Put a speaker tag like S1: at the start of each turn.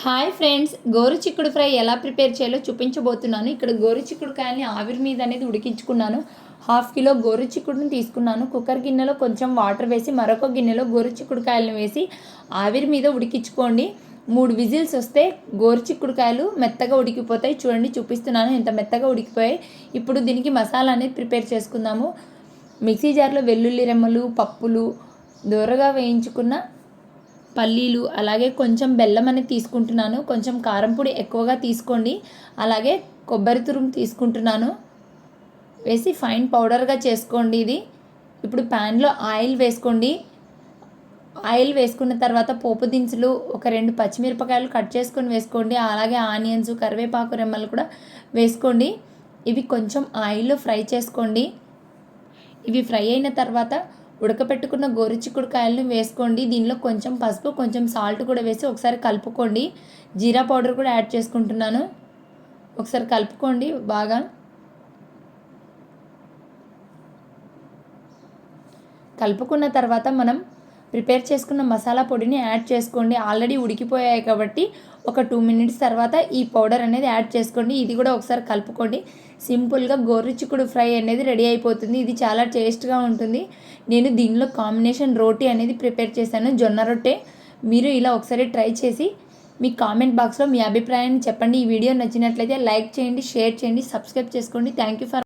S1: Hi friends గోరు చిక్కుడు fry ఎలా ప్రిపేర్ చేయాలో చూపించబోతున్నాను. ఇక్కడ గోరు చిక్కుడుకాయల్ని ఆవిరి మీద అనేది ఉడికించుకున్నాను. హాఫ్ కిలో గోరు చిక్కుడుని తీసుకున్నాను. కుక్కర్ గిన్నెలో కొంచెం వాటర్ వేసి మరొక గిన్నెలో గోరు చిక్కుడుకాయలను వేసి ఆవిరి మీద ఉడికించుకోండి. మూడు విజిల్స్ వస్తే గోరు చిక్కుడుకాయలు మెత్తగా ఉడికిపోతాయి. చూడండి చూపిస్తున్నాను ఎంత మెత్తగా ఉడికిపోయాయి. ఇప్పుడు దీనికి మసాలా అనేది ప్రిపేర్ చేసుకుందాము. మిక్సీ జార్లో వెల్లుల్లి రెమ్మలు పప్పులు దూరగా వేయించుకున్న పల్లీలు అలాగే కొంచెం బెల్లం అనేది తీసుకుంటున్నాను. కొంచెం కారంపొడి ఎక్కువగా తీసుకోండి. అలాగే కొబ్బరి తురుము తీసుకుంటున్నాను. వేసి ఫైన్ పౌడర్గా చేసుకోండి ఇది. ఇప్పుడు ప్యాన్లో ఆయిల్ వేసుకోండి. ఆయిల్ వేసుకున్న తర్వాత పోపు దినుసులు ఒక రెండు పచ్చిమిరపకాయలు కట్ చేసుకొని వేసుకోండి. అలాగే ఆనియన్స్ కరివేపాకు రెమ్మలు కూడా వేసుకోండి. ఇవి కొంచెం ఆయిల్లో ఫ్రై చేసుకోండి. ఇవి ఫ్రై అయిన తర్వాత ఉడకపెట్టుకున్న గోరుచిక్కుడుకాయలను వేసుకోండి. దీనిలో కొంచెం పసుపు కొంచెం సాల్ట్ కూడా వేసి ఒకసారి కలుపుకోండి. జీరా పౌడర్ కూడా యాడ్ చేసుకుంటున్నాను. ఒకసారి కలుపుకోండి బాగా. కలుపుకున్న తర్వాత మనం ప్రిపేర్ చేసుకున్న మసాలా పొడిని యాడ్ చేసుకోండి. ఆల్రెడీ ఉడికిపోయాయి కాబట్టి ఒక టూ మినిట్స్ తర్వాత ఈ పౌడర్ అనేది యాడ్ చేసుకోండి. ఇది కూడా ఒకసారి కలుపుకోండి. సింపుల్గా గోరుచిక్కుడు ఫ్రై అనేది రెడీ అయిపోతుంది. ఇది చాలా టేస్ట్గా ఉంటుంది. నేను దీనిలో కాంబినేషన్ రోటీ అనేది ప్రిపేర్ చేశాను. జొన్న రొట్టె. మీరు ఇలా ఒకసారి ట్రై చేసి మీ కామెంట్ బాక్స్లో మీ అభిప్రాయాన్ని చెప్పండి. ఈ వీడియో నచ్చినట్లయితే లైక్ చేయండి షేర్ చేయండి సబ్స్క్రైబ్ చేసుకోండి. Thank you for